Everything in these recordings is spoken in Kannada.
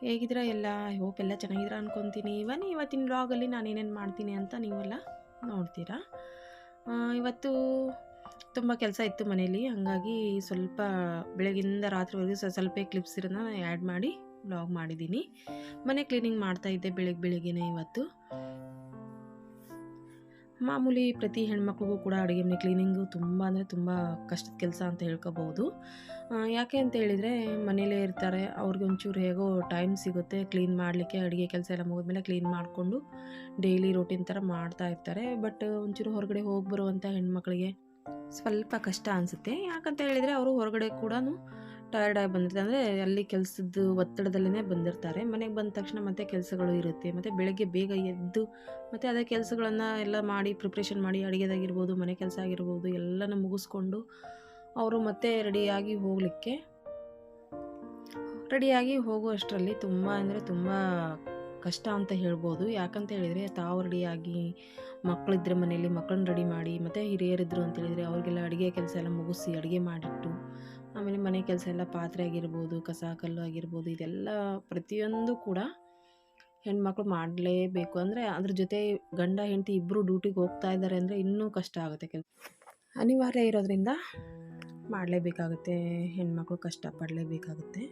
ಹೇಗಿದ್ದೀರಾ ಎಲ್ಲ? ಐ ಹೋಪ್ ಎಲ್ಲ ಚೆನ್ನಾಗಿದ್ದೀರಾ ಅನ್ಕೊತೀನಿ. ಇವನ್ ಇವತ್ತಿನ ವ್ಲಾಗಲ್ಲಿ ನಾನು ಏನೇನು ಮಾಡ್ತೀನಿ ಅಂತ ನೀವೆಲ್ಲ ನೋಡ್ತೀರಾ. ಇವತ್ತು ತುಂಬ ಕೆಲಸ ಇತ್ತು ಮನೇಲಿ. ಹಾಗಾಗಿ ಸ್ವಲ್ಪ ಬೆಳಗಿಂದ ರಾತ್ರಿವರೆಗೂ ಸ್ವ- ಸ್ವಲ್ಪ ಕ್ಲಿಪ್ಸ್ ಇರೋದನ್ನ ಆ್ಯಡ್ ಮಾಡಿ ವ್ಲಾಗ್ ಮಾಡಿದ್ದೀನಿ. ಮನೆ ಕ್ಲೀನಿಂಗ್ ಮಾಡ್ತಾಯಿದ್ದೆ ಬೆಳಗ್ಗೆ ಬೆಳಿಗ್ಗೆನೇ ಇವತ್ತು. ಮಾಮೂಲಿ ಪ್ರತಿ ಹೆಣ್ಮಕ್ಳಿಗೂ ಕೂಡ ಅಡುಗೆ ಮನೆ ಕ್ಲೀನಿಂಗು ತುಂಬ ಅಂದರೆ ತುಂಬ ಕಷ್ಟದ ಕೆಲಸ ಅಂತ ಹೇಳ್ಕೊಬೋದು. ಯಾಕೆ ಅಂತ ಹೇಳಿದರೆ ಮನೇಲೇ ಇರ್ತಾರೆ, ಅವ್ರಿಗೆ ಒಂಚೂರು ಹೇಗೋ ಟೈಮ್ ಸಿಗುತ್ತೆ ಕ್ಲೀನ್ ಮಾಡಲಿಕ್ಕೆ, ಅಡುಗೆ ಕೆಲಸ ಎಲ್ಲ ಮುಗಿದ್ಮೇಲೆ ಕ್ಲೀನ್ ಮಾಡಿಕೊಂಡು ಡೈಲಿ ರೂಟೀನ್ ಥರ ಮಾಡ್ತಾ ಇರ್ತಾರೆ. ಬಟ್ ಒಂಚೂರು ಹೊರಗಡೆ ಹೋಗಿ ಬರುವಂಥ ಹೆಣ್ಮಕ್ಳಿಗೆ ಸ್ವಲ್ಪ ಕಷ್ಟ ಅನಿಸುತ್ತೆ. ಯಾಕಂತ ಹೇಳಿದರೆ ಅವರು ಹೊರಗಡೆ ಕೂಡ ಟಯರ್ಡ್ ಆಗಿ ಬಂದಿರ್ತಾರೆ ಅಂದರೆ ಅಲ್ಲಿ ಕೆಲಸದ ಒತ್ತಡದಲ್ಲೇ ಬಂದಿರ್ತಾರೆ. ಮನೆಗೆ ಬಂದ ತಕ್ಷಣ ಮತ್ತೆ ಕೆಲಸಗಳು ಇರುತ್ತೆ. ಮತ್ತು ಬೆಳಗ್ಗೆ ಬೇಗ ಎದ್ದು ಮತ್ತು ಅದೇ ಕೆಲಸಗಳನ್ನು ಎಲ್ಲ ಮಾಡಿ ಪ್ರಿಪ್ರೇಷನ್ ಮಾಡಿ, ಅಡುಗೆದಾಗಿರ್ಬೋದು, ಮನೆ ಕೆಲಸ ಆಗಿರ್ಬೋದು, ಎಲ್ಲನೂ ಮುಗಿಸ್ಕೊಂಡು ಅವರು ಮತ್ತೆ ರೆಡಿಯಾಗಿ ಹೋಗಲಿಕ್ಕೆ, ರೆಡಿಯಾಗಿ ಹೋಗುವಷ್ಟರಲ್ಲಿ ತುಂಬ ಅಂದರೆ ತುಂಬ ಕಷ್ಟ ಅಂತ ಹೇಳ್ಬೋದು. ಯಾಕಂತ ಹೇಳಿದರೆ ತಾವು ರೆಡಿಯಾಗಿ ಮಕ್ಕಳಿದ್ರೆ ಮನೆಯಲ್ಲಿ ಮಕ್ಕಳನ್ನ ರೆಡಿ ಮಾಡಿ, ಮತ್ತು ಹಿರಿಯರಿದ್ದರು ಅಂತ ಹೇಳಿದರೆ ಅವ್ರಿಗೆಲ್ಲ ಅಡುಗೆ ಕೆಲಸ ಎಲ್ಲ ಮುಗಿಸಿ ಅಡುಗೆ ಮಾಡಿಟ್ಟು ಆಮೇಲೆ ಮನೆ ಕೆಲಸ ಎಲ್ಲ ಪಾತ್ರೆ ಆಗಿರ್ಬೋದು, ಕಸ ಕಲ್ಲು ಆಗಿರ್ಬೋದು, ಇದೆಲ್ಲ ಪ್ರತಿಯೊಂದು ಕೂಡ ಹೆಣ್ಮಕ್ಳು ಮಾಡಲೇಬೇಕು. ಅಂದರೆ ಅದ್ರ ಜೊತೆ ಗಂಡ, ಹೆಂಡತಿ ಇಬ್ಬರು ಡ್ಯೂಟಿಗೆ ಹೋಗ್ತಾ ಇದ್ದಾರೆ ಅಂದರೆ ಇನ್ನೂ ಕಷ್ಟ ಆಗುತ್ತೆ ಕೆಲಸ. ಅನಿವಾರ್ಯ ಇರೋದ್ರಿಂದ ಮಾಡಲೇಬೇಕಾಗುತ್ತೆ, ಹೆಣ್ಮಕ್ಳು ಕಷ್ಟಪಡಲೇಬೇಕಾಗುತ್ತೆ.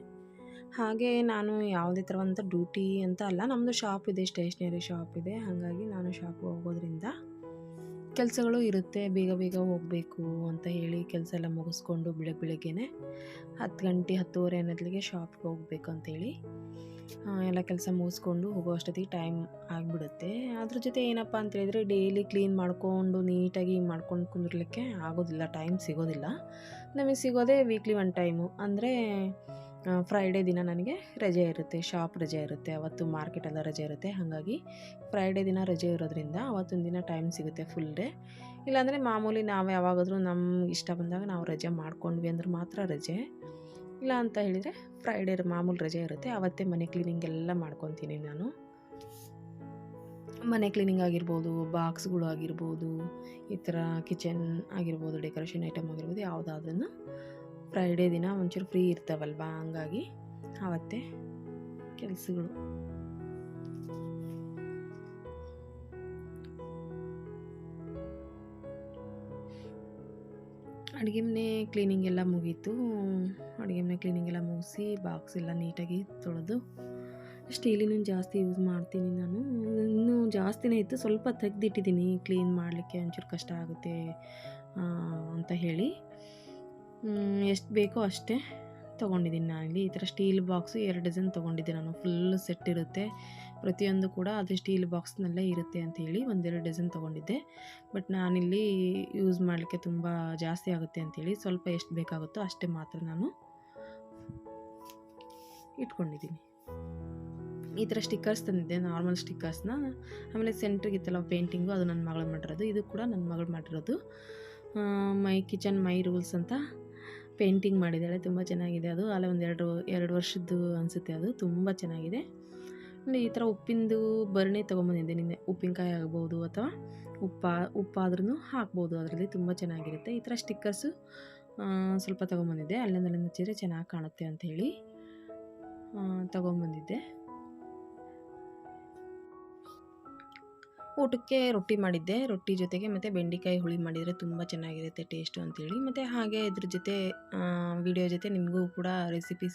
ಹಾಗೆ ನಾನು ಯಾವುದೇ ಥರವಂಥ ಡ್ಯೂಟಿ ಅಂತ ಅಲ್ಲ ನಮ್ಮದು ಶಾಪ್ ಇದೆ ಸ್ಟೇಷ್ನರಿ ಶಾಪ್ ಇದೆ. ಹಾಗಾಗಿ ನಾನು ಶಾಪ್ಗೆ ಹೋಗೋದ್ರಿಂದ ಕೆಲಸಗಳು ಇರುತ್ತೆ. ಬೇಗ ಬೇಗ ಹೋಗಬೇಕು ಅಂತ ಹೇಳಿ ಕೆಲಸ ಎಲ್ಲ ಮುಗಿಸ್ಕೊಂಡು ಬೆಳಗ್ಗೆ ಬೆಳಗ್ಗೆನೆ ಹತ್ತು ಗಂಟೆ ಹತ್ತುವರೆ ಅನ್ನೋದ್ಲಿಗೆ ಶಾಪ್ಗೆ ಹೋಗಬೇಕು ಅಂತೇಳಿ ಎಲ್ಲ ಕೆಲಸ ಮುಗಿಸ್ಕೊಂಡು ಹೋಗೋ ಅಷ್ಟೊತ್ತಿಗೆ ಟೈಮ್ ಆಗಿಬಿಡುತ್ತೆ. ಅದ್ರ ಜೊತೆ ಏನಪ್ಪ ಅಂತೇಳಿದರೆ ಡೈಲಿ ಕ್ಲೀನ್ ಮಾಡಿಕೊಂಡು ನೀಟಾಗಿ ಮಾಡ್ಕೊಂಡು ಕುಂದಿರ್ಲಿಕ್ಕೆ ಆಗೋದಿಲ್ಲ, ಟೈಮ್ ಸಿಗೋದಿಲ್ಲ. ನಮಗೆ ಸಿಗೋದೇ ವೀಕ್ಲಿ ಒನ್ ಟೈಮು ಅಂದರೆ ಫ್ರೈಡೇ ದಿನ ನನಗೆ ರಜೆ ಇರುತ್ತೆ ಶಾಪ್ ರಜೆ ಇರುತ್ತೆ, ಅವತ್ತು ಮಾರ್ಕೆಟೆಲ್ಲ ರಜೆ ಇರುತ್ತೆ. ಹಾಗಾಗಿ ಫ್ರೈಡೇ ದಿನ ರಜೆ ಇರೋದ್ರಿಂದ ಅವತ್ತೊಂದು ದಿನ ಟೈಮ್ ಸಿಗುತ್ತೆ ಫುಲ್ ಡೇ ಇಲ್ಲಾಂದರೆ ಮಾಮೂಲಿ ನಾವು ಯಾವಾಗಾದರೂ ನಮ್ಗೆ ಇಷ್ಟ ಬಂದಾಗ ನಾವು ರಜೆ ಮಾಡ್ಕೊಂಡ್ವಿ ಅಂದ್ರೆ ಮಾತ್ರ ರಜೆ. ಇಲ್ಲ ಅಂತ ಹೇಳಿದರೆ ಫ್ರೈಡೇ ಮಾಮೂಲಿ ರಜೆ ಇರುತ್ತೆ. ಅವತ್ತೇ ಮನೆ ಕ್ಲೀನಿಂಗ್ ಎಲ್ಲ ಮಾಡ್ಕೊತೀನಿ ನಾನು. ಮನೆ ಕ್ಲೀನಿಂಗ್ ಆಗಿರ್ಬೋದು ಬಾಕ್ಸ್ಗಳು ಆಗಿರ್ಬೋದು, ಈ ಥರ ಕಿಚನ್ ಆಗಿರ್ಬೋದು ಡೆಕೋರೇಷನ್ ಐಟಮ್ ಆಗಿರ್ಬೋದು ಯಾವುದಾದ್ರೂ ಫ್ರೈಡೇ ದಿನ ಒಂಚೂರು ಫ್ರೀ ಇರ್ತಾವಲ್ವ? ಹಂಗಾಗಿ ಆವತ್ತೇ ಕೆಲಸಗಳು. ಅಡುಗೆ ಮನೆ ಕ್ಲೀನಿಂಗ್ ಎಲ್ಲ ಮುಗೀತು. ಅಡುಗೆ ಮನೆ ಕ್ಲೀನಿಂಗ್ ಎಲ್ಲ ಮುಗಿಸಿ ಬಾಕ್ಸ್ ಎಲ್ಲ ನೀಟಾಗಿ ತೊಳೆದು ಸ್ಟೀಲಿನ ಜಾಸ್ತಿ ಯೂಸ್ ಮಾಡ್ತೀನಿ ನಾನು. ಇನ್ನೂ ಜಾಸ್ತಿನೇ ಇತ್ತು, ಸ್ವಲ್ಪ ತೆಗೆದಿಟ್ಟಿದ್ದೀನಿ ಕ್ಲೀನ್ ಮಾಡಲಿಕ್ಕೆ, ಒಂಚೂರು ಕಷ್ಟ ಆಗುತ್ತೆ ಅಂತ ಹೇಳಿ. ಎಷ್ಟು ಬೇಕೋ ಅಷ್ಟೇ ತೊಗೊಂಡಿದ್ದೀನಿ ನಾನಿಲ್ಲಿ. ಈ ಥರ ಸ್ಟೀಲ್ ಬಾಕ್ಸು ಎರಡು ಡಜನ್ ತೊಗೊಂಡಿದ್ದೆ ನಾನು. ಫುಲ್ ಸೆಟ್ ಇರುತ್ತೆ. ಪ್ರತಿಯೊಂದು ಕೂಡ ಅದು ಸ್ಟೀಲ್ ಬಾಕ್ಸ್ನಲ್ಲೇ ಇರುತ್ತೆ ಅಂತ ಹೇಳಿ ಒಂದೆರಡು ಡಜನ್ ತೊಗೊಂಡಿದ್ದೆ. ಬಟ್ ನಾನಿಲ್ಲಿ ಯೂಸ್ ಮಾಡಲಿಕ್ಕೆ ತುಂಬ ಜಾಸ್ತಿ ಆಗುತ್ತೆ ಅಂಥೇಳಿ ಸ್ವಲ್ಪ ಎಷ್ಟು ಬೇಕಾಗುತ್ತೋ ಅಷ್ಟೇ ಮಾತ್ರ ನಾನು ಇಟ್ಕೊಂಡಿದ್ದೀನಿ. ಈ ಥರ ಸ್ಟಿಕ್ಕರ್ಸ್ ತಂದಿದ್ದೆ, ನಾರ್ಮಲ್ ಸ್ಟಿಕ್ಕರ್ಸ್ನ. ಆಮೇಲೆ ಸೆಂಟ್ರಿಗಿತ್ತಲ್ಲ ಪೇಂಟಿಂಗು, ಅದು ನನ್ನ ಮಗಳು ಮಾಡಿರೋದು. ಇದು ಕೂಡ ನನ್ನ ಮಗಳು ಮಾಡಿರೋದು. ಮೈ ಕಿಚನ್ ಮೈ ರೂಲ್ಸ್ ಅಂತ ಪೇಂಟಿಂಗ್ ಮಾಡಿದ್ದಾಳೆ, ತುಂಬ ಚೆನ್ನಾಗಿದೆ ಅದು. ಅಲ್ಲೇ, ಒಂದು ಎರಡು ಎರಡು ವರ್ಷದ್ದು ಅನಿಸುತ್ತೆ ಅದು. ತುಂಬ ಚೆನ್ನಾಗಿದೆ. ಈ ಥರ ಉಪ್ಪಿಂದು ಭರಣಿ ತೊಗೊಂಬಂದಿದ್ದೆ. ನಿನ್ನೆ ಉಪ್ಪಿನಕಾಯಿ ಆಗ್ಬೋದು ಅಥವಾ ಉಪ್ಪ ಉಪ್ಪಾದ್ರೂ ಹಾಕ್ಬೋದು. ಅದರಲ್ಲಿ ತುಂಬ ಚೆನ್ನಾಗಿರುತ್ತೆ. ಈ ಥರ ಸ್ಟಿಕ್ಕರ್ಸು ಸ್ವಲ್ಪ ತೊಗೊಂಬಂದಿದ್ದೆ. ಅಲ್ಲಿಂದ ಅಲ್ಲಿಂದ ಚೆನ್ನಾಗಿ ಕಾಣುತ್ತೆ ಅಂಥೇಳಿ ತೊಗೊಂಬಂದಿದ್ದೆ. ಊಟಕ್ಕೆ ರೊಟ್ಟಿ ಮಾಡಿದ್ದೆ. ರೊಟ್ಟಿ ಜೊತೆಗೆ ಮತ್ತು ಬೆಂಡೆಕಾಯಿ ಹುಳಿ ಮಾಡಿದರೆ ತುಂಬ ಚೆನ್ನಾಗಿರುತ್ತೆ ಟೇಸ್ಟು ಅಂತೇಳಿ. ಮತ್ತು ಹಾಗೆ ಇದ್ರ ಜೊತೆ ವಿಡಿಯೋ ಜೊತೆ ನಿಮಗೂ ಕೂಡ ರೆಸಿಪಿ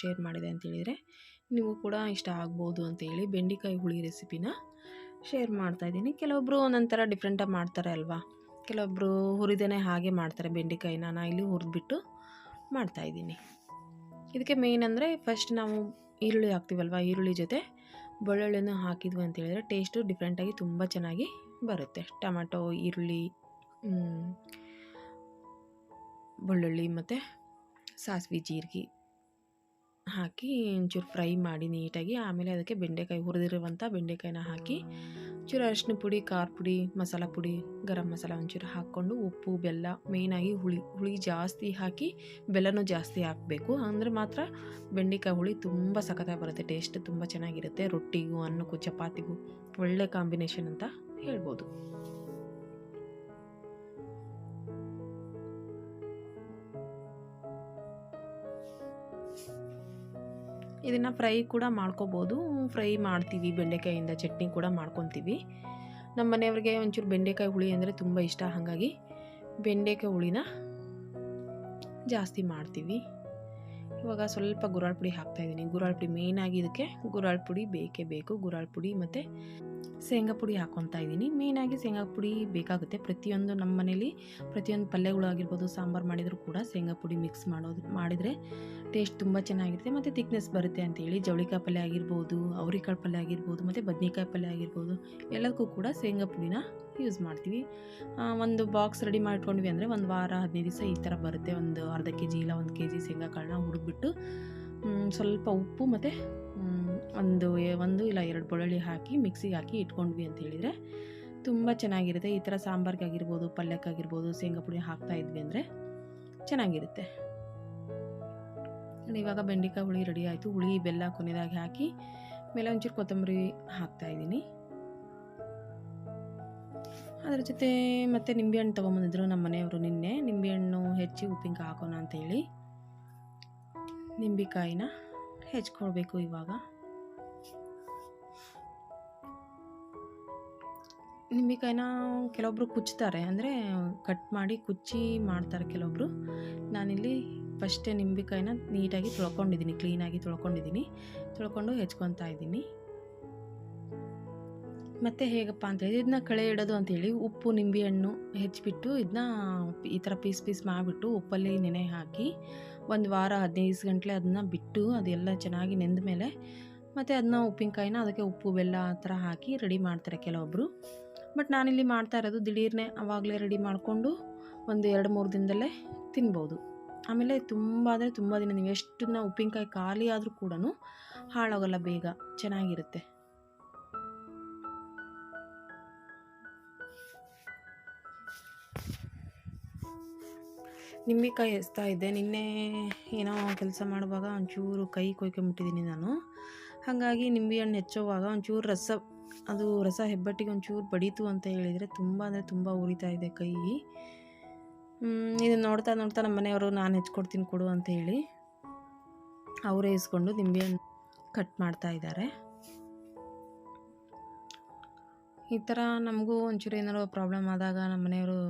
ಶೇರ್ ಮಾಡಿದೆ ಅಂತೇಳಿದರೆ ನೀವು ಕೂಡ ಇಷ್ಟ ಆಗ್ಬೋದು ಅಂತೇಳಿ ಬೆಂಡೆಕಾಯಿ ಹುಳಿ ರೆಸಿಪಿನ ಶೇರ್ ಮಾಡ್ತಾಯಿದ್ದೀನಿ ಕೆಲವೊಬ್ಬರು ಒಂದೊಂಥರ ಡಿಫ್ರೆಂಟಾಗಿ ಮಾಡ್ತಾರೆ ಅಲ್ವಾ? ಕೆಲವೊಬ್ಬರು ಹುರಿದೇ ಹಾಗೆ ಮಾಡ್ತಾರೆ ಬೆಂಡೆಕಾಯಿನ. ನಾನು ಇಲ್ಲಿ ಹುರಿದ್ಬಿಟ್ಟು ಮಾಡ್ತಾಯಿದ್ದೀನಿ ಇದಕ್ಕೆ ಮೇಯ್ನ್ ಅಂದರೆ ಫಸ್ಟ್ ನಾವು ಈರುಳ್ಳಿ ಹಾಕ್ತೀವಲ್ವ? ಈರುಳ್ಳಿ ಜೊತೆ ಬೆಳ್ಳುಳ್ಳಿನೂ ಹಾಕಿದ್ವಿ ಅಂತ ಹೇಳಿದ್ರೆ ಟೇಸ್ಟು ಡಿಫ್ರೆಂಟಾಗಿ ತುಂಬ ಚೆನ್ನಾಗಿ ಬರುತ್ತೆ. ಟೊಮೆಟೊ, ಈರುಳ್ಳಿ ಬೆಳ್ಳುಳ್ಳಿ ಮತ್ತು ಸಾಸಿವೆ, ಜೀರಿಗೆ. ಹಾಕಿ ಒಂಚೂರು ಫ್ರೈ ಮಾಡಿ ನೀಟಾಗಿ, ಆಮೇಲೆ ಅದಕ್ಕೆ ಬೆಂಡೆಕಾಯಿ ಹುರಿದಿರುವಂಥ ಬೆಂಡೆಕಾಯಿನ ಹಾಕಿ, ಒಂಚೂರು ಅರಿಶಿನ ಪುಡಿ, ಖಾರ ಪುಡಿ, ಮಸಾಲ ಪುಡಿ, ಗರಂ ಮಸಾಲ ಒಂಚೂರು ಹಾಕ್ಕೊಂಡು ಉಪ್ಪು, ಬೆಲ್ಲ ಮೇಯ್ನಾಗಿ ಹುಳಿ ಹುಳಿ ಜಾಸ್ತಿ ಹಾಕಿ ಬೆಲ್ಲನೂ ಜಾಸ್ತಿ ಹಾಕಬೇಕು. ಅಂದರೆ ಮಾತ್ರ ಬೆಂಡೆಕಾಯಿ ಹುಳಿ ತುಂಬ ಸಖತ್ತಾಗಿ ಬರುತ್ತೆ, ಟೇಸ್ಟ್ ತುಂಬ ಚೆನ್ನಾಗಿರುತ್ತೆ, ರೊಟ್ಟಿಗೂ ಅನ್ನಕ್ಕೂ, ಚಪಾತಿಗೂ ಒಳ್ಳೆ ಕಾಂಬಿನೇಷನ್ ಅಂತ ಹೇಳ್ಬೋದು. ಇದನ್ನು ಫ್ರೈ ಕೂಡ ಮಾಡ್ಕೋಬೋದು. ಫ್ರೈ ಮಾಡ್ತೀವಿ, ಬೆಂಡೆಕಾಯಿಂದ ಚಟ್ನಿ ಕೂಡ ಮಾಡ್ಕೊತೀವಿ. ನಮ್ಮ ಮನೆಯವ್ರಿಗೆ ಒಂಚೂರು ಬೆಂಡೆಕಾಯಿ ಹುಳಿ ಅಂದರೆ ತುಂಬ ಇಷ್ಟ, ಹಾಗಾಗಿ ಬೆಂಡೆಕಾಯಿ ಹುಳಿನ ಜಾಸ್ತಿ ಮಾಡ್ತೀವಿ. ಇವಾಗ ಸ್ವಲ್ಪ ಗುರಾಳ್ ಪುಡಿ ಹಾಕ್ತಾಯಿದ್ದೀನಿ ಗುರಾಳ್ ಪುಡಿ ಮೇಯ್ನಾಗಿ ಇದಕ್ಕೆ ಗುರಾಳ್ ಪುಡಿ ಬೇಕೇ ಬೇಕು. ಗುರಾಳ್ ಪುಡಿ ಮತ್ತು ಶೇಂಗಾ ಪುಡಿ ಹಾಕ್ಕೊತಾ ಇದ್ದೀನಿ. ಮೇಯ್ನಾಗಿ ಶೇಂಗಾ ಪುಡಿ ಬೇಕಾಗುತ್ತೆ. ಪ್ರತಿಯೊಂದು ನಮ್ಮ ಮನೇಲಿ ಪ್ರತಿಯೊಂದು ಪಲ್ಯಗಳು ಆಗಿರ್ಬೋದು, ಸಾಂಬಾರು ಮಾಡಿದರೂ ಕೂಡ ಶೇಂಗಾ ಪುಡಿ ಮಿಕ್ಸ್ ಮಾಡೋದು ಮಾಡಿದರೆ ಟೇಸ್ಟ್ ತುಂಬ ಚೆನ್ನಾಗಿರುತ್ತೆ. ಮತ್ತು ತಿಕ್ನೆಸ್ ಬರುತ್ತೆ ಅಂತೇಳಿ ಜವಳಿಕಾಯಿ ಪಲ್ಯ ಆಗಿರ್ಬೋದು, ಅವ್ರಿಕಾಳು ಪಲ್ಯ ಆಗಿರ್ಬೋದು, ಮತ್ತು ಬದನೆಕಾಯಿ ಪಲ್ಯ ಆಗಿರ್ಬೋದು, ಎಲ್ಲದಕ್ಕೂ ಕೂಡ ಶೇಂಗಾ ಪುಡಿನ ಯೂಸ್ ಮಾಡ್ತೀವಿ. ಒಂದು ಬಾಕ್ಸ್ ರೆಡಿ ಮಾಡ್ಕೊಂಡ್ವಿ ಅಂದರೆ ಒಂದು ವಾರ, ಹದಿನೈದು ದಿವಸ ಈ ಥರ ಬರುತ್ತೆ. ಒಂದು ಅರ್ಧ ಕೆ ಜಿ ಇಲ್ಲ ಒಂದು ಕೆ ಜಿ ಶೇಂಗಾ ಕಾಳನ್ನ ಹುರಿದ್ಬಿಟ್ಟು ಸ್ವಲ್ಪ ಉಪ್ಪು ಮತ್ತು ಒಂದು ಒಂದು ಇಲ್ಲ ಎರಡು ಬೆಳ್ಳುಳ್ಳಿ ಹಾಕಿ ಮಿಕ್ಸಿಗೆ ಹಾಕಿ ಇಟ್ಕೊಂಡ್ವಿ ಅಂತ ಹೇಳಿದರೆ ತುಂಬ ಚೆನ್ನಾಗಿರುತ್ತೆ. ಈ ಥರ ಸಾಂಬಾರ್ಗಾಗಿರ್ಬೋದು, ಪಲ್ಯಕ್ಕಾಗಿರ್ಬೋದು, ಶೇಂಗಾ ಪುಡಿ ಹಾಕ್ತಾ ಇದ್ವಿ ಅಂದರೆ ಚೆನ್ನಾಗಿರುತ್ತೆ. ಇವಾಗ ಬೆಂಡೆಕಾಯಿ ಹುಳಿ ರೆಡಿ ಆಯಿತು. ಹುಳಿ, ಬೆಲ್ಲ ಕೊನೆದಾಗಿ ಹಾಕಿ ಮೇಲೆ ಒಂಚೂರು ಕೊತ್ತಂಬರಿ ಹಾಕ್ತಾ ಇದ್ದೀನಿ. ಅದ್ರ ಜೊತೆ ಮತ್ತೆ ನಿಂಬೆಹಣ್ಣು ತೊಗೊಂಬಂದಿದ್ರು ನಮ್ಮ ಮನೆಯವರು ನಿನ್ನೆ. ನಿಂಬೆಹಣ್ಣು ಹೆಚ್ಚಿ ಉಪ್ಪಿನಕಾಯಿ ಹಾಕೋಣ ಅಂತ ಹೇಳಿ ನಿಂಬೆಕಾಯಿನ ಹೆಚ್ಕೊಳ್ಬೇಕು ಇವಾಗ. ನಿಂಬೆಕಾಯಿನ ಕೆಲವೊಬ್ರು ಕುಚ್ತಾರೆ, ಅಂದರೆ ಕಟ್ ಮಾಡಿ ಕುಚ್ಚಿ ಮಾಡ್ತಾರೆ ಕೆಲವೊಬ್ರು. ನಾನಿಲ್ಲಿ ಫಸ್ಟೇ ನಿಂಬೆಕಾಯಿನ ನೀಟಾಗಿ ತೊಳ್ಕೊಂಡಿದ್ದೀನಿ, ಕ್ಲೀನಾಗಿ ತೊಳ್ಕೊಂಡಿದ್ದೀನಿ, ತೊಳ್ಕೊಂಡು ಹೆಚ್ಕೊತಾ ಇದ್ದೀನಿ. ಮತ್ತು ಹೇಗಪ್ಪ ಅಂತೇಳಿ ಇದನ್ನ ಕಳೆ ಇಡೋದು ಅಂತೇಳಿ ಉಪ್ಪು ನಿಂಬೆಹಣ್ಣು ಹೆಚ್ಚಿಬಿಟ್ಟು ಇದನ್ನ ಈ ಥರ ಪೀಸ್ ಪೀಸ್ ಮಾಡಿಬಿಟ್ಟು ಉಪ್ಪಲ್ಲಿ ನೆನೆ ಹಾಕಿ ಒಂದು ವಾರ, ಹದಿನೈದು ಗಂಟಲೆ ಅದನ್ನ ಬಿಟ್ಟು ಅದೆಲ್ಲ ಚೆನ್ನಾಗಿ ನೆಂದ ಮೇಲೆ ಮತ್ತು ಅದನ್ನ ಉಪ್ಪಿನಕಾಯಿನ ಅದಕ್ಕೆ ಉಪ್ಪು, ಬೆಲ್ಲ ಆ ಥರ ಹಾಕಿ ರೆಡಿ ಮಾಡ್ತಾರೆ ಕೆಲವೊಬ್ಬರು ಬಟ್ ನಾನಿಲ್ಲಿ ಮಾಡ್ತಾ ಇರೋದು ದಿಢೀರ್ನೆ ಆವಾಗಲೇ ರೆಡಿ ಮಾಡಿಕೊಂಡು ಒಂದು ಎರಡು ಮೂರು ದಿನದಲ್ಲೇ ತಿನ್ಬೋದು. ಆಮೇಲೆ ತುಂಬ ಅಂದರೆ ತುಂಬ ದಿನ ನೀವು ಎಷ್ಟು ದಿನ ಉಪ್ಪಿನಕಾಯಿ ಖಾಲಿ ಆದರೂ ಕೂಡ ಹಾಳಾಗಲ್ಲ ಬೇಗ, ಚೆನ್ನಾಗಿರುತ್ತೆ. ನಿಂಬೆಕಾಯಿ ಎಸ್ತಾ ಇದ್ದೆ. ನಿನ್ನೆ ಏನೋ ಕೆಲಸ ಮಾಡುವಾಗ ಒಂಚೂರು ಕೈ ಕೊಯ್ಕೊಂಬಿಟ್ಟಿದ್ದೀನಿ ನಾನು. ಹಾಗಾಗಿ ನಿಂಬೆಹಣ್ಣು ಹೆಚ್ಚೋವಾಗ ಒಂಚೂರು ರಸ, ಅದು ರಸ ಹೆಬ್ಬಟ್ಟಿಗೆ ಒಂಚೂರು ಬಡೀತು ಅಂತ ಹೇಳಿದರೆ ತುಂಬ ಅಂದರೆ ತುಂಬ ಉರಿತಾ ಇದೆ ಕೈ. ಇದನ್ನು ನೋಡ್ತಾ ನೋಡ್ತಾ ನಮ್ಮ ಮನೆಯವರು ನಾನು ಹೆಚ್ಕೊಡ್ತೀನಿ ಕೊಡು ಅಂತ ಹೇಳಿ ಅವರೇ ಇಸ್ಕೊಂಡು ನಿಂಬೆಹಣ್ಣು ಕಟ್ ಮಾಡ್ತಾ ಇದ್ದಾರೆ. ಈ ಥರ ನಮಗೂ ಒಂಚೂರು ಏನಾರು ಪ್ರಾಬ್ಲಮ್ ಆದಾಗ ನಮ್ಮ ಮನೆಯವರು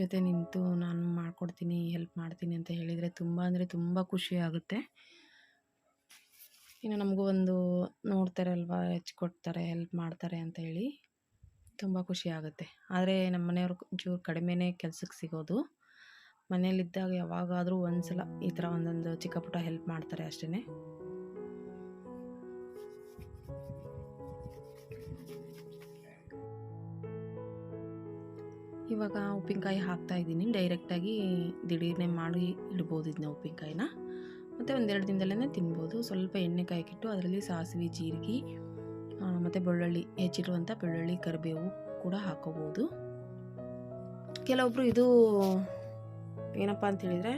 ಜೊತೆ ನಿಂತು ನಾನು ಮಾಡ್ಕೊಡ್ತೀನಿ ಹೆಲ್ಪ್ ಮಾಡ್ತೀನಿ ಅಂತ ಹೇಳಿದರೆ ತುಂಬ ಅಂದರೆ ತುಂಬ ಖುಷಿ ಆಗುತ್ತೆ. ಇನ್ನು ನಮಗೂ ಒಂದು ನೋಡ್ತಾರೆ ಅಲ್ವಾ ಹೆಚ್ಕೊಡ್ತಾರೆ ಹೆಲ್ಪ್ ಮಾಡ್ತಾರೆ ಅಂತ ಹೇಳಿ ತುಂಬ ಖುಷಿ ಆಗುತ್ತೆ. ಆದರೆ ನಮ್ಮ ಮನೆಯವ್ರು ಒಂಚೂರು ಕಡಿಮೆನೇ ಕೆಲಸಕ್ಕೆ ಸಿಗೋದು. ಮನೇಲಿದ್ದಾಗ ಯಾವಾಗಾದರೂ ಒಂದು ಸಲ ಈ ಥರ ಒಂದೊಂದು ಚಿಕ್ಕ ಪುಟ್ಟ ಹೆಲ್ಪ್ ಮಾಡ್ತಾರೆ ಅಷ್ಟೇ ಇವಾಗ ಉಪ್ಪಿನಕಾಯಿ ಹಾಕ್ತಾ ಇದ್ದೀನಿ. ಡೈರೆಕ್ಟಾಗಿ ದಿಢೀರ್ನೆ ಮಾಡಿ ಇಡ್ಬೋದು ಇದನ್ನ ಉಪ್ಪಿನಕಾಯಿನ. ಮತ್ತು ಒಂದೆರಡು ದಿನದಲ್ಲೇ ತಿನ್ಬೋದು. ಸ್ವಲ್ಪ ಎಣ್ಣೆ ಕಾಯಕ್ಕಿಟ್ಟು ಅದರಲ್ಲಿ ಸಾಸಿವೆ, ಜೀರಿಗೆ ಮತ್ತು ಬೆಳ್ಳುಳ್ಳಿ ಹೆಚ್ಚಿರುವಂಥ ಬೆಳ್ಳುಳ್ಳಿ, ಕರಿಬೇವು ಕೂಡ ಹಾಕೋಬೋದು. ಕೆಲವೊಬ್ಬರು ಇದು ಏನಪ್ಪ ಅಂತ ಹೇಳಿದರೆ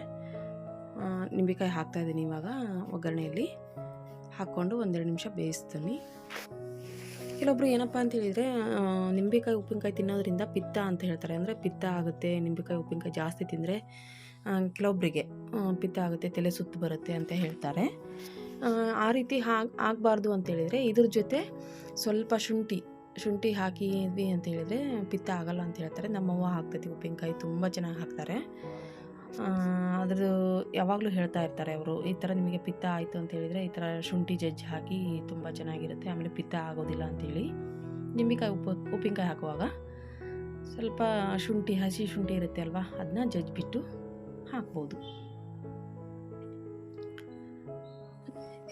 ನಿಂಬೆಕಾಯಿ ಹಾಕ್ತಾಯಿದ್ದೀನಿ ಇವಾಗ ಒಗ್ಗರಣೆಯಲ್ಲಿ. ಹಾಕ್ಕೊಂಡು ಒಂದೆರಡು ನಿಮಿಷ ಬೇಯಿಸ್ತೀನಿ. ಕೆಲವೊಬ್ರು ಏನಪ್ಪ ಅಂತ ಹೇಳಿದರೆ ನಿಂಬೆಕಾಯಿ ಉಪ್ಪಿನಕಾಯಿ ತಿನ್ನೋದ್ರಿಂದ ಪಿತ್ತ ಅಂತ ಹೇಳ್ತಾರೆ. ಅಂದರೆ ಪಿತ್ತ ಆಗುತ್ತೆ ನಿಂಬೆಕಾಯಿ ಉಪ್ಪಿನಕಾಯಿ ಜಾಸ್ತಿ ತಿಂದರೆ ಕೆಲವೊಬ್ಬರಿಗೆ ಪಿತ್ತ ಆಗುತ್ತೆ ತಲೆ ಸುತ್ತು ಬರುತ್ತೆ ಅಂತ ಹೇಳ್ತಾರೆ. ಆ, ರೀತಿ ಹಾಗೆ ಆಗಬಾರ್ದು ಅಂತೇಳಿದರೆ ಇದ್ರ ಜೊತೆ ಸ್ವಲ್ಪ ಶುಂಠಿ ಶುಂಠಿ ಹಾಕಿದ್ವಿ ಅಂತ ಹೇಳಿದರೆ ಪಿತ್ತ ಆಗಲ್ಲ ಅಂತ ಹೇಳ್ತಾರೆ. ನಮ್ಮವ್ವ ಹಾಕ್ತೈತಿ ಉಪ್ಪಿನಕಾಯಿ ತುಂಬ ಚೆನ್ನಾಗಿ ಹಾಕ್ತಾರೆ. ಅದ್ರದ್ದು ಯಾವಾಗಲೂ ಹೇಳ್ತಾ ಇರ್ತಾರೆ ಅವರು, ಈ ಥರ ನಿಮಗೆ ಪಿತ್ತ ಆಯಿತು ಅಂತ ಹೇಳಿದರೆ ಈ ಥರ ಶುಂಠಿ ಜಜ್ಜಿ ಹಾಕಿ ತುಂಬ ಚೆನ್ನಾಗಿರುತ್ತೆ, ಆಮೇಲೆ ಪಿತ್ತ ಆಗೋದಿಲ್ಲ ಅಂತೇಳಿ ನಿಂಬೆಕಾಯಿ ಉಪ್ಪು, ಉಪ್ಪಿನಕಾಯಿ ಹಾಕುವಾಗ ಸ್ವಲ್ಪ ಶುಂಠಿ, ಹಸಿ ಶುಂಠಿ ಇರುತ್ತೆ ಅಲ್ವಾ, ಅದನ್ನ ಜಜ್ಜಿಬಿಟ್ಟು ಹಾಕ್ಬೋದು.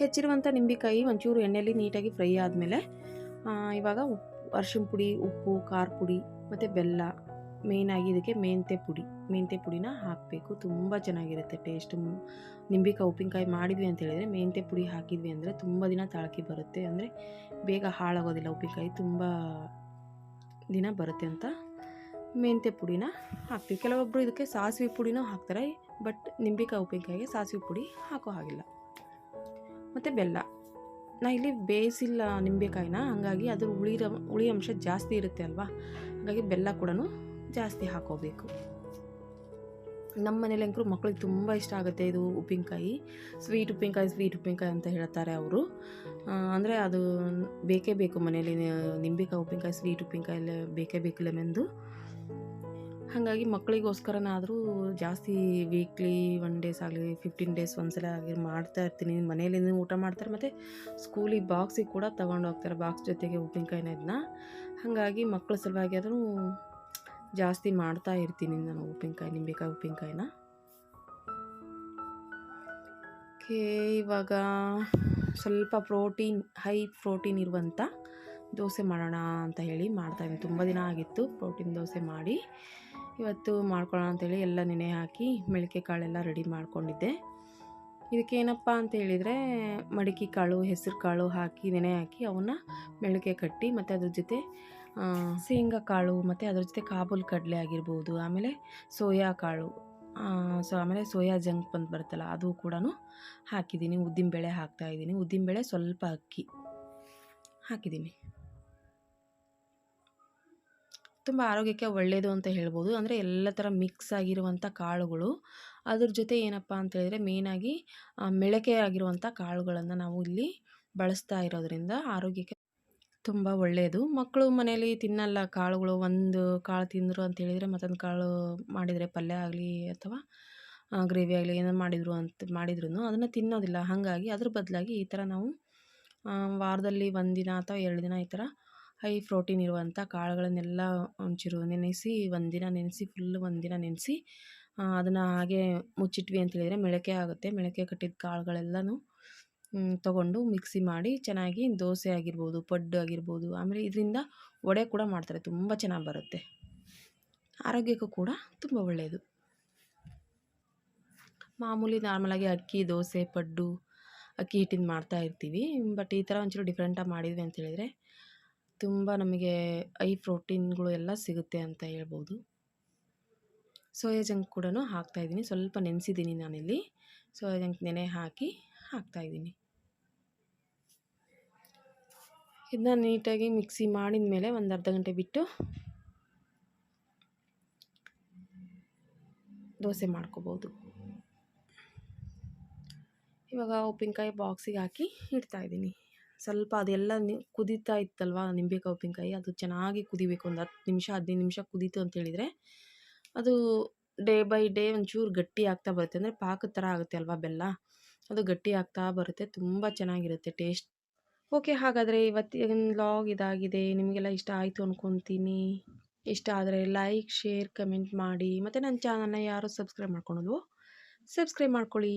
ಹೆಚ್ಚಿರುವಂಥ ನಿಂಬೆಕಾಯಿ ಒಂಚೂರು ಎಣ್ಣೆಯಲ್ಲಿ ನೀಟಾಗಿ ಫ್ರೈ ಆದಮೇಲೆ ಇವಾಗ ಉಪ್ಪು ಪುಡಿ, ಉಪ್ಪು, ಖಾರ ಪುಡಿ ಮತ್ತು ಬೆಲ್ಲ ಮೇಯ್ನಾಗಿ ಇದಕ್ಕೆ ಮೆಂತೆ ಪುಡಿ. ಮೆಂತೆ ಪುಡಿನ ಹಾಕಬೇಕು. ತುಂಬ ಚೆನ್ನಾಗಿರುತ್ತೆ ಟೇಸ್ಟ್ ನಿಂಬೆಕಾಯಿ, ಉಪ್ಪಿನಕಾಯಿ ಮಾಡಿದ್ವಿ ಅಂತ ಹೇಳಿದರೆ ಮೆಂತೆ ಪುಡಿ ಹಾಕಿದ್ವಿ ಅಂದರೆ ತುಂಬ ದಿನ ತಾಳ್ಕಿ ಬರುತ್ತೆ ಅಂದರೆ ಬೇಗ ಹಾಳಾಗೋದಿಲ್ಲ ಉಪ್ಪಿನಕಾಯಿ. ತುಂಬ ದಿನ ಬರುತ್ತೆ ಅಂತ ಮೆಂತೆ ಪುಡಿನ ಹಾಕ್ತೀವಿ. ಕೆಲವೊಬ್ಬರು ಇದಕ್ಕೆ ಸಾಸಿವೆ ಪುಡಿನೂ ಹಾಕ್ತಾರೆ ಬಟ್ ನಿಂಬೆಕಾಯಿ, ಉಪ್ಪಿನಕಾಯಿಗೆ ಸಾಸಿವೆ ಪುಡಿ ಹಾಕೋ ಹಾಗಿಲ್ಲ. ಮತ್ತು ಬೆಲ್ಲ. ನಾ ಇಲ್ಲಿ ಬೇಯಿಸಿಲ್ಲ ನಿಂಬೆಕಾಯಿನ, ಹಾಗಾಗಿ ಅದ್ರ ಹುಳಿ ಹುಳಿ ಅಂಶ ಜಾಸ್ತಿ ಇರುತ್ತೆ ಅಲ್ವಾ? ಹಾಗಾಗಿ ಬೆಲ್ಲ ಕೂಡ ಜಾಸ್ತಿ ಹಾಕೋಬೇಕು. ನಮ್ಮ ಮನೇಲಿ ಅಂಕರು ಮಕ್ಕಳಿಗೆ ತುಂಬ ಇಷ್ಟ ಆಗುತ್ತೆ ಇದು ಉಪ್ಪಿನಕಾಯಿ. ಸ್ವೀಟ್ ಉಪ್ಪಿನಕಾಯಿ ಸ್ವೀಟ್ ಉಪ್ಪಿನಕಾಯಿ ಅಂತ ಹೇಳ್ತಾರೆ ಅವರು. ಅಂದರೆ ಅದು ಬೇಕೇ ಬೇಕು ಮನೇಲಿ. ನಿಂಬೆಕಾಯಿ ಉಪ್ಪಿನಕಾಯಿ ಸ್ವೀಟ್ ಉಪ್ಪಿನಕಾಯಿ ಎಲ್ಲ ಬೇಕೇ ಬೇಕು ಲೆಮೆಂದು ಹಾಗಾಗಿ ಮಕ್ಕಳಿಗೋಸ್ಕರನಾದರೂ ಜಾಸ್ತಿ ವೀಕ್ಲಿ ಒನ್ ಡೇಸ್ ಆಗಲಿ ಫಿಫ್ಟೀನ್ ಡೇಸ್ ಒಂದ್ಸಲ ಆಗಿ ಮಾಡ್ತಾ ಇರ್ತೀನಿ. ಮನೇಲಿಂದ ಊಟ ಮಾಡ್ತಾರೆ ಮತ್ತು ಸ್ಕೂಲಿಗೆ ಬಾಕ್ಸಿಗೆ ಕೂಡ ತಗೊಂಡು ಹೋಗ್ತಾರೆ ಬಾಕ್ಸ್ ಜೊತೆಗೆ ಉಪ್ಪಿನಕಾಯಿನ ಇದನ್ನ. ಹಾಗಾಗಿ ಮಕ್ಕಳ ಸಲುವಾಗಿ ಆದರೂ ಜಾಸ್ತಿ ಮಾಡ್ತಾ ಇರ್ತೀನಿ ನಾನು ಉಪ್ಪಿನಕಾಯಿ ನಿಂಬೆಕಾಯಿ ಉಪ್ಪಿನಕಾಯಿನ? ಓಕೆ, ಇವಾಗ ಸ್ವಲ್ಪ ಪ್ರೋಟೀನ್, ಹೈ ಪ್ರೋಟೀನ್ ಇರುವಂಥ ದೋಸೆ ಮಾಡೋಣ ಅಂತ ಹೇಳಿ ಮಾಡ್ತಾಯಿದ್ದೀನಿ ತುಂಬ ದಿನ ಆಗಿತ್ತು ಪ್ರೋಟೀನ್ ದೋಸೆ ಮಾಡಿ. ಇವತ್ತು ಮಾಡ್ಕೊಳ್ಳೋಣ ಅಂತೇಳಿ ಎಲ್ಲ ನೆನೆ ಹಾಕಿ ಮೆಳಿಕೆ ಕಾಳೆಲ್ಲ ರೆಡಿ ಮಾಡ್ಕೊಂಡಿದ್ದೆ. ಇದಕ್ಕೆ ಏನಪ್ಪ ಅಂತ ಹೇಳಿದರೆ ಮಡಿಕೆ ಕಾಳು, ಹೆಸರು ಕಾಳು ಹಾಕಿ ನೆನೆ ಹಾಕಿ ಅವನ್ನ ಮೆಳಕೆ ಕಟ್ಟಿ ಮತ್ತು ಅದ್ರ ಜೊತೆ ಶೇಂಗಾ ಕಾಳು ಮತ್ತು ಅದ್ರ ಜೊತೆ ಕಾಬೂಲ್ ಕಡಲೆ ಆಗಿರ್ಬೋದು, ಆಮೇಲೆ ಸೋಯಾ ಕಾಳು ಸೊ ಆಮೇಲೆ ಸೋಯಾ ಜಂಕ್ ಬಂದು ಬರುತ್ತಲ್ಲ ಅದು ಕೂಡ ಹಾಕಿದ್ದೀನಿ. ಉದ್ದಿನಬೇಳೆ ಹಾಕ್ತಾಯಿದ್ದೀನಿ ಉದ್ದಿನಬೇಳೆ ಸ್ವಲ್ಪ ಅಕ್ಕಿ ಹಾಕಿದ್ದೀನಿ. ತುಂಬ ಆರೋಗ್ಯಕ್ಕೆ ಒಳ್ಳೆಯದು ಅಂತ ಹೇಳ್ಬೋದು. ಅಂದರೆ ಎಲ್ಲ ಥರ ಮಿಕ್ಸ್ ಆಗಿರುವಂಥ ಕಾಳುಗಳು. ಅದ್ರ ಜೊತೆ ಏನಪ್ಪ ಅಂತ ಹೇಳಿದ್ರೆ ಮೇಯ್ನಾಗಿ ಮೆಳಕೆ ಆಗಿರುವಂಥ ಕಾಳುಗಳನ್ನು ನಾವು ಇಲ್ಲಿ ಬಳಸ್ತಾ ಇರೋದ್ರಿಂದ ಆರೋಗ್ಯಕ್ಕೆ ತುಂಬ ಒಳ್ಳೆಯದು ಮಕ್ಕಳು ಮನೇಲಿ ತಿನ್ನಲ್ಲ, ಕಾಳುಗಳು ಒಂದು ಕಾಳು ತಿಂದರು ಅಂತ ಹೇಳಿದರೆ ಮತ್ತೊಂದು ಕಾಳು ಮಾಡಿದರೆ ಪಲ್ಯ ಆಗಲಿ ಅಥವಾ ಗ್ರೇವಿ ಆಗಲಿ ಏನೋ ಮಾಡಿದರು ಅಂತ ಮಾಡಿದ್ರು ಅದನ್ನು ತಿನ್ನೋದಿಲ್ಲ. ಹಾಗಾಗಿ ಅದ್ರ ಬದಲಾಗಿ ಈ ಥರ ನಾವು ವಾರದಲ್ಲಿ ಒಂದು ದಿನ ಅಥವಾ ಎರಡು ದಿನ ಈ ಥರ ಹೈ ಪ್ರೋಟೀನ್ ಇರುವಂಥ ಕಾಳುಗಳನ್ನೆಲ್ಲ ಒಂಚೂರು ನೆನೆಸಿ, ಒಂದಿನ ನೆನೆಸಿ ಫುಲ್ ಒಂದಿನ ನೆನೆಸಿ ಅದನ್ನು ಹಾಗೆ ಮುಚ್ಚಿಟ್ವಿ ಅಂತ ಹೇಳಿದರೆ ಮೊಳಕೆ ಆಗುತ್ತೆ. ಮೆಳಕೆ ಕಟ್ಟಿದ ಕಾಳುಗಳೆಲ್ಲನೂ ತೊಗೊಂಡು ಮಿಕ್ಸಿ ಮಾಡಿ ಚೆನ್ನಾಗಿ ದೋಸೆ ಆಗಿರ್ಬೋದು, ಪಡ್ಡು ಆಗಿರ್ಬೋದು, ಆಮೇಲೆ ಇದರಿಂದ ವಡೆ ಕೂಡ ಮಾಡ್ತಾರೆ. ತುಂಬ ಚೆನ್ನಾಗಿ ಬರುತ್ತೆ. ಆರೋಗ್ಯಕ್ಕೂ ಕೂಡ ತುಂಬ ಒಳ್ಳೆಯದು ಮಾಮೂಲಿ ನಾರ್ಮಲಾಗಿ ಅಕ್ಕಿ, ದೋಸೆ, ಪಡ್ಡು, ಅಕ್ಕಿ ಹಿಟ್ಟಿಂದ ಮಾಡ್ತಾ ಇರ್ತೀವಿ. ಬಟ್ ಈ ಥರ ಒಂಚೂರು ಡಿಫ್ರೆಂಟಾಗಿ ಮಾಡಿದ್ವಿ ಅಂತ ಹೇಳಿದರೆ ತುಂಬ ನಮಗೆ ಐ ಪ್ರೋಟೀನ್ಗಳು ಎಲ್ಲ ಸಿಗುತ್ತೆ ಅಂತ ಹೇಳ್ಬೋದು. ಸೋಯಾ ಜಂಕ್ ಕೂಡ ಹಾಕ್ತಾಯಿದ್ದೀನಿ ಸ್ವಲ್ಪ ನೆನೆಸಿದ್ದೀನಿ ನಾನಿಲ್ಲಿ. ಸೋಯಾ ಜಂಕ್ ನೆನೆ ಹಾಕಿ ಹಾಕ್ತಾಯಿದ್ದೀನಿ ಇದನ್ನ ನೀಟಾಗಿ ಮಿಕ್ಸಿ ಮಾಡಿದ ಮೇಲೆ ಒಂದು ಅರ್ಧ ಗಂಟೆ ಬಿಟ್ಟು ದೋಸೆ ಮಾಡ್ಕೋಬೋದು. ಇವಾಗ ಉಪ್ಪಿನಕಾಯಿ ಬಾಕ್ಸಿಗೆ ಹಾಕಿ ಇಡ್ತಾಯಿದ್ದೀನಿ ಸ್ವಲ್ಪ ಅದೆಲ್ಲ ಕುದೀತಾ ಇತ್ತಲ್ವ ನಿಂಬೆಕಾಯಿ ಉಪ್ಪಿನಕಾಯಿ? ಅದು ಚೆನ್ನಾಗಿ ಕುದಿಬೇಕು. ಒಂದು ಹತ್ತು ನಿಮಿಷ, ಹದಿನೈದು ನಿಮಿಷ ಕುದೀತು ಅಂತೇಳಿದರೆ ಅದು ಡೇ ಬೈ ಡೇ ಒಂಚೂರು ಗಟ್ಟಿ ಆಗ್ತಾ ಬರುತ್ತೆ. ಅಂದರೆ ಪಾಕದ ಥರ ಆಗುತ್ತೆ ಅಲ್ವಾ ಬೆಲ್ಲ? ಅದು ಗಟ್ಟಿ ಆಗ್ತಾ ಬರುತ್ತೆ. ತುಂಬ ಚೆನ್ನಾಗಿರುತ್ತೆ. ಟೇಸ್ಟ್ ಓಕೆ, ಹಾಗಾದರೆ ಇವತ್ತಿನ ಲಾಗ್ ಇದಾಗಿದೆ, ನಿಮಗೆಲ್ಲ ಇಷ್ಟ ಆಯಿತು ಅಂದ್ಕೊತೀನಿ ಇಷ್ಟ ಆದರೆ ಲೈಕ್, ಶೇರ್, ಕಮೆಂಟ್ ಮಾಡಿ. ಮತ್ತು ನನ್ನ ಚಾನಲ್ನ ಯಾರು ಸಬ್ಸ್ಕ್ರೈಬ್ ಮಾಡ್ಕೊಳೋದು ಸಬ್ಸ್ಕ್ರೈಬ್ ಮಾಡ್ಕೊಳ್ಳಿ.